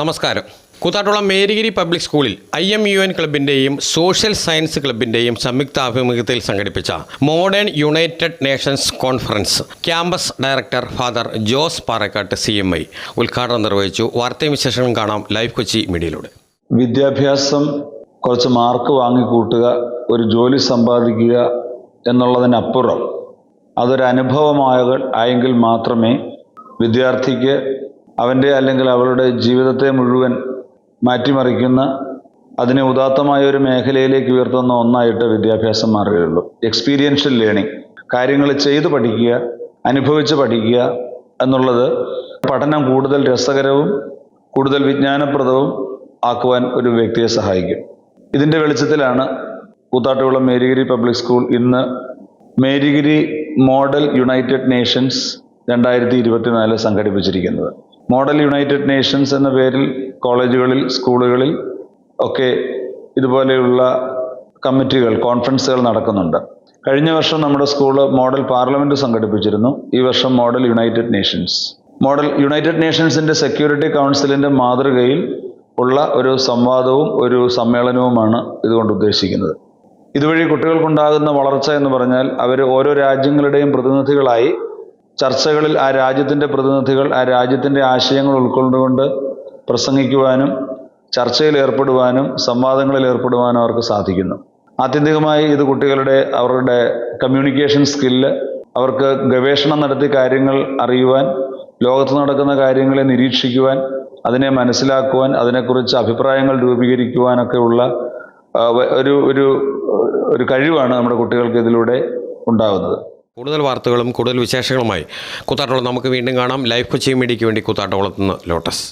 നമസ്കാരം. കൂത്താട്ടുള്ള മേരിഗിരി പബ്ലിക് സ്കൂളിൽ ഐ എം യു എൻ ക്ലബിന്റെയും സോഷ്യൽ സയൻസ് ക്ലബിന്റെയും സംയുക്ത ആഭിമുഖ്യത്തിൽ സംഘടിപ്പിച്ച modern united nations conference campus director father Jose Parakkattu C M I ഉദ്ഘാടനം നിർവഹിച്ചു. വാർത്തയും വിശേഷങ്ങളും കാണാം ലൈവ് കൊച്ചി മീഡിയയിലൂടെ. വിദ്യാഭ്യാസം കുറച്ച് മാർക്ക് വാങ്ങിക്കൂട്ടുക ഒരു ജോലി സമ്പാദിക്കുക എന്നുള്ളതിനപ്പുറം അതൊരനുഭവമായ ആയെങ്കിൽ മാത്രമേ വിദ്യാർത്ഥിക്ക് അവന്റെ അല്ലെങ്കിൽ അവളുടെ ജീവിതത്തെ മുഴുവൻ മാറ്റിമറിക്കുന്ന അതിനെ ഉദാത്തമായ ഒരു മേഖലയിലേക്ക് ഉയർത്തുന്ന ഒന്നായിട്ട് വിദ്യാഭ്യാസം മാറുകയുള്ളൂ. എക്സ്പീരിയൻഷ്യൽ ലേണിംഗ് കാര്യങ്ങൾ ചെയ്ത് പഠിക്കുക അനുഭവിച്ച് പഠിക്കുക എന്നുള്ളത് പഠനം കൂടുതൽ രസകരവും കൂടുതൽ വിജ്ഞാനപ്രദവും ആക്കുവാൻ ഒരു വ്യക്തിയെ സഹായിക്കും. ഇതിന്റെ വെളിച്ചത്തിലാണ് കൂത്താട്ടുകുളം മേരിഗിരി പബ്ലിക് സ്കൂൾ ഇന്ന് മേരിഗിരി മോഡൽ യുണൈറ്റഡ് നേഷൻസ് രണ്ടായിരത്തി ഇരുപത്തിനാല് സംഘടിപ്പിച്ചിരിക്കുന്നത്. മോഡൽ യുണൈറ്റഡ് നേഷൻസ് എന്ന പേരിൽ കോളേജുകളിൽ സ്കൂളുകളിൽ ഒക്കെ ഇതുപോലെയുള്ള കമ്മിറ്റികൾ കോൺഫറൻസുകൾ നടക്കുന്നുണ്ട്. കഴിഞ്ഞ വർഷം നമ്മുടെ സ്കൂൾ മോഡൽ പാർലമെന്റ് സംഘടിപ്പിച്ചിരുന്നു. ഈ വർഷം model united nations. Model united നേഷൻസിന്റെ security കൗൺസിലിന്റെ മാതൃകയിൽ ഉള്ള ഒരു സംവാദവും ഒരു സമ്മേളനവുമാണ് ഇതുകൊണ്ട് ഉദ്ദേശിക്കുന്നത്. ഇതുവഴി കുട്ടികൾക്കുണ്ടാകുന്ന വളർച്ച എന്ന് പറഞ്ഞാൽ അവർ ഓരോ രാജ്യങ്ങളുടെയും പ്രതിനിധികളായി ചർച്ചകളിൽ ആ രാജ്യത്തിന്റെ പ്രതിനിധികൾ ആ രാജ്യത്തിന്റെ ആശയങ്ങൾ ഉൾക്കൊണ്ടുകൊണ്ട് പ്രസംഗിക്കുവാനും ചർച്ചയിൽ ഏർപ്പെടുവാനും സംവാദങ്ങളിൽ ഏർപ്പെടുവാനും അവർക്ക് സാധിക്കുന്നു. ആത്യന്തികമായി ഇത് കുട്ടികളുടെ അവരുടെ കമ്മ്യൂണിക്കേഷൻ സ്കില്ല് അവർക്ക് ഗവേഷണം നടത്തി കാര്യങ്ങൾ അറിയുവാൻ ലോകത്ത് നടക്കുന്ന കാര്യങ്ങളെ നിരീക്ഷിക്കുവാൻ അതിനെ മനസ്സിലാക്കുവാൻ അതിനെക്കുറിച്ച് അഭിപ്രായങ്ങൾ രൂപീകരിക്കുവാനൊക്കെയുള്ള ഒരു ഒരു ഒരു കഴിവാണ് നമ്മുടെ കുട്ടികൾക്ക് ഇതിലൂടെ ഉണ്ടാകുന്നത്. കൂടുതൽ വാർത്തകളും കൂടുതൽ വിശേഷങ്ങളുമായി കൂത്താട്ടോളം നമുക്ക് വീണ്ടും കാണാം. ലൈഫ് കൊച്ചി മീഡിയയ്ക്ക് വേണ്ടി കൂത്താട്ടോളത്ത് നിന്ന് ലോട്ടസ്.